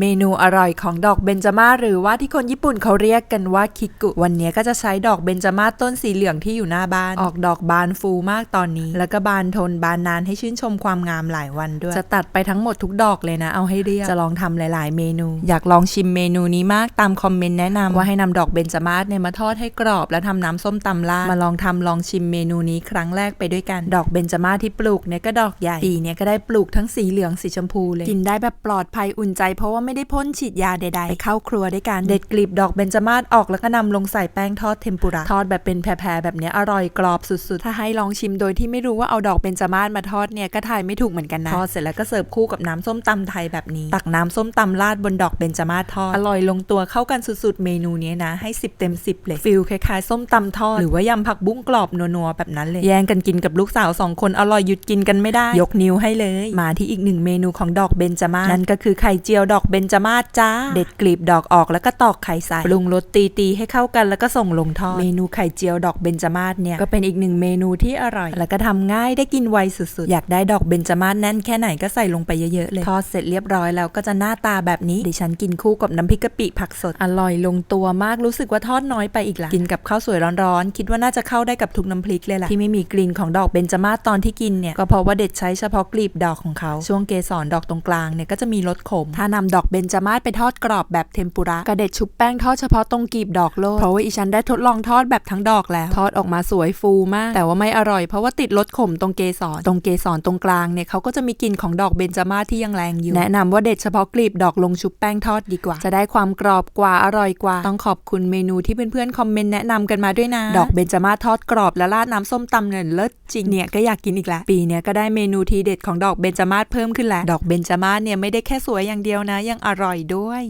เมนูอร่อยของดอกเบญจมาศหรือว่าที่คนญี่ปุ่นเขาเรียกกันว่าคิกุ วันนี้ก็จะใช้ดอกเบญจมาศต้นสีเหลืองที่อยู่หน้าบ้าน ออกดอกบานฟูมากตอนนี้ แล้วก็บานทนบานนานให้ชื่นชมความงามหลายวันด้วย จะตัดไปทั้งหมดทุกดอกเลยนะ เอาให้เรียบจะลองทำหลาย ๆ เมนู อยากลองชิมเมนูนี้มากตามคอมเมนต์แนะนำว่าให้นำดอกเบญจมาศเนี่ยมาทอดให้กรอบ แล้วทำน้ำส้มตำราดมาลองทำลองชิมเมนูนี้ครั้งแรกไปด้วยกัน ดอกเบญจมาศที่ปลูกเนี่ยก็ดอกใหญ่ปีเนี้ก็ได้ปลูกทั้งสีเหลืองสีชมพูเลยกินได้แบบปลอดภัยอุ่นใจเพราะว่าไม่ได้พ่นฉีดยาใดๆไปเข้าครัวด้วยกันเด็ดกลีบดอกเบญจมาศออกแล้วก็นำลงใส่แป้งทอดเทมปุระทอดแบบเป็นแผ่ๆแบบเนี้ยอร่อยกรอบสุดๆ ถ้าให้ลองชิมโดยที่ไม่รู้ว่าเอาดอกเบญจมาศมาทอดเนี่ยก็ทายไม่ถูกเหมือนกันนะทอดเสร็จแล้วก็เสิร์ฟคู่กับน้ำส้มตำไทยแบบนี้ ตักน้ำส้มตำราดบนดอกเบญจมาศทอดอร่อยลงตัวเข้ากันสุดๆ เมนูนี้นะ ให้ 10 เต็ม 10 เลยฟิลคล้ายๆส้มตำทอดหรือว่ายำผักบุ้งกรอบนัวๆแบบนั้นเลยแย่งกันกินกับลูกสาวสองคนอร่อยหยุดกินกันไม่ได้ ยกนิ้วให้เลย มาที่อีกหนึ่งเมนูของดอกเบญจมาศนั่นก็คือไข่เจียวดอกเบญจมาศจ้า เด็ดกลีบดอกออกแล้วก็ตอกไข่ใส่ปรุงรสตีๆให้เข้ากันแล้วก็ส่งลงทอด เมนูไข่เจียวดอกเบญจมาศเนี่ยก็เป็นอีกหนึ่งเมนูที่อร่อย แล้วก็ทำง่ายได้กินไวสุดๆ อยากได้ดอกเบญจมาศแน่นแค่ไหนก็ใส่ลงไปเยอะๆเลย ทอดเสร็จเรียบร้อยแล้วก็จะหน้าตาแบบนี้ ดิฉันกินคู่กับน้ำพริกกะปิผักสด อร่อยลงตัวมากรู้สึกว่าทอดน้อยไปอีกละกินกับข้าวสวยร้อนๆคิดว่าน่าจะเข้าได้กับทุกน้ำพริกเลยแหละที่ไม่มีกลิ่นของดอกเบญจมาศตอนที่กินเนี่ยก็เพราะว่าเด็ดใช้เฉพาะกลีบดอกของเขาช่วงเกสรดอกตรงกลางเนี่ยก็จะมีรสขม ถ้านำดอกเบญจามาศไปทอดกรอบแบบเทมปุระกระเด็ดชุบแป้งทอดเฉพาะตรงกีบดอกโลดเพราะว่าอีฉันได้ทดลองทอดแบบทั้งดอกแล้ว ทอดออกมาสวยฟูมาก แต่ว่าไม่อร่อยเพราะว่าติดรสขมตรงเกสรตรงเกสรตรงกลางเนี่ยเขาก็จะมีกลิ่นของดอกเบญจามาศที่ยังแรงอยู่ แนะนำว่าเด็ดเฉพาะกลีบดอกลงชุบแป้งทอดดีกว่า จะได้ความกรอบกว่าอร่อยกว่า ต้องขอบคุณเมนูที่เพื่อนๆคอมเมนต์แนะนำกันมาด้วยนะ ดอกเบญจามาศทอดกรอบและราดน้ำส้มตำเนี่ยเลิศจริงเนี่ยก็อยากกินอีกแล้วปีเนี้ยก็ได้เมนูทีเด็ดของดอกเบญจามาศเพิ่มขึ้นแล้วดอกเบญจามาศเนี่ยไม่ได้แค่สวยอย่างเดียวนะยังอร่อยด้วย